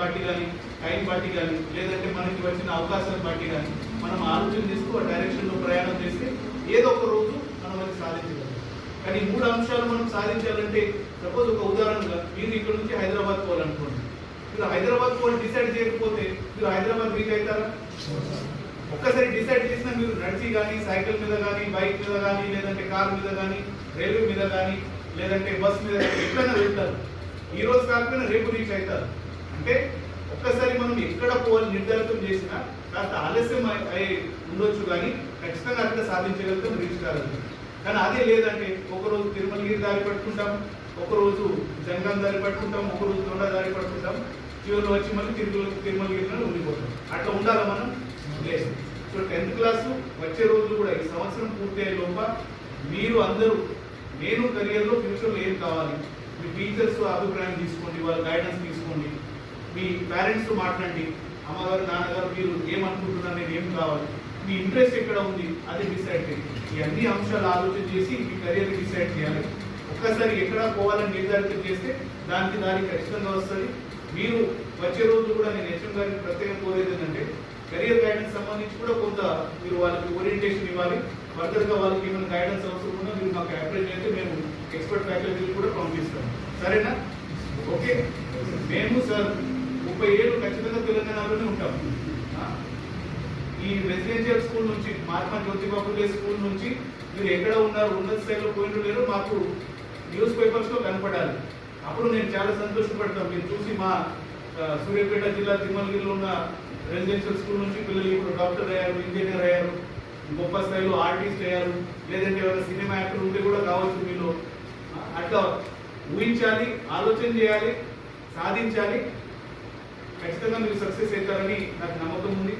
బట్టి కానీ టైం బట్టి కానీ లేదంటే మనకి వచ్చిన అవకాశాలను బట్టి కానీ మనం ఆలోచన చేస్తూ ఆ డైరెక్షన్లో ప్రయాణం చేస్తే ఏదో ఒక రోజు మనం అది సాధించగలం. కానీ ఈ మూడు అంశాలు మనం సాధించాలంటే సపోజ్ ఒక ఉదాహరణగా మీరు ఇక్కడ నుంచి హైదరాబాద్ పోవాలనుకోండి. మీరు హైదరాబాద్ పోవాలి డిసైడ్ చేయకపోతే మీరు హైదరాబాద్ రీచ్ అవుతారా? ఒక్కసారి డిసైడ్ చేసినా మీరు నడిచి కానీ సైకిల్ మీద కానీ బైక్ మీద కానీ లేదంటే కార్ మీద కానీ రైల్వే మీద కానీ లేదంటే బస్ మీద ఎక్కడైనా వెళ్తారు. ఈ రోజు కాకపోయినా రేపు రీచ్ అవుతారు. అంటే ఒక్కసారి మనం ఎక్కడ పోవాలి నిర్ధారితం చేసినా కాస్త ఆలస్యం అయి- ఉండొచ్చు కానీ ఖచ్చితంగా అక్కడ సాధించగలుగుతాం రీచ్ కాగలుగుతాం కానీ అదే లేదంటే ఒకరోజు తిరుమలగిరి దారి పట్టుకుంటాం ఒకరోజు జంగం దారి పట్టుకుంటాం ఒకరోజు దొండ దారి పట్టుకుంటాం చివరిలో వచ్చి మళ్ళీ తిరుమల తిరుమలగిరిలో ఉండిపోతాం. అట్లా ఉండాలా మనం? లేదు. సో టెన్త్ క్లాసు వచ్చే రోజు కూడా ఈ సంవత్సరం పూర్తయ్యే లోప మీరు అందరూ నేను కెరియర్లో ఫ్యూచర్లో ఏం కావాలి? మీ టీచర్స్ అభిప్రాయం తీసుకోండి వాళ్ళ గైడెన్స్ తీసుకోండి. మీ పేరెంట్స్ మాట్లాడండి. అమ్మగారు నాన్నగారు మీరు ఏమనుకుంటున్నారు? నేను ఏం కావాలి? మీ ఇంట్రెస్ట్ ఎక్కడ ఉంది? అది డిసైడ్ చేయండి. ఈ అన్ని అంశాలు ఆలోచన చేసి మీ కెరియర్ డిసైడ్ చేయాలి. ఒక్కసారి ఎక్కడ పోవాలని నిర్ధారితం చేస్తే దానికి దారి ఖచ్చితంగా వస్తుంది. మీరు వచ్చే రోజు కూడా నేను హెచ్ఎం గారికి ప్రత్యేకంగా కోరేది ఏంటంటే కెరియర్ గైడెన్స్ సంబంధించి కూడా కొంత మీరు వాళ్ళకి ఓరియంటేషన్ ఇవ్వాలి. ఫర్దర్గా వాళ్ళకి ఏమైనా గైడెన్స్ అవసరం ఉన్నా మీరు మాకు అప్రోచ్ అయితే మేము ఎక్స్పర్ట్ ఫ్యాకల్టీలు కూడా పంపిస్తాం. సరేనా? ఓకే? మేము సార్ ముప్పై ఏళ్ళు ఖచ్చితంగా తెలంగాణలోనే ఉంటాం. ఈ రెసిడెన్షియల్ స్కూల్ నుంచి మహాత్మా జ్యోతిబా స్కూల్ నుంచి మీరు ఎక్కడ ఉన్నారు ఉన్నత స్థాయిలో పోయిన లేరు మాకు న్యూస్ పేపర్స్లో కనపడాలి. అప్పుడు నేను చాలా సంతోషపడతాను మీరు చూసి మా సూర్యాపేట జిల్లా తిమ్మలగిరిలో ఉన్న రెసిడెన్షియల్ స్కూల్ నుంచి పిల్లలు ఇప్పుడు డాక్టర్ అయ్యారు ఇంజనీర్ అయ్యారు గొప్ప స్థాయిలో ఆర్టిస్ట్ అయ్యారు లేదంటే ఎవరైనా సినిమా యాక్టర్ ఉంటే కూడా కావచ్చు మీలో. అట్లా ఊహించాలి ఆలోచన చేయాలి సాధించాలి. ఖచ్చితంగా మీరు సక్సెస్ అవుతారని నాకు నమ్మకం ఉంది.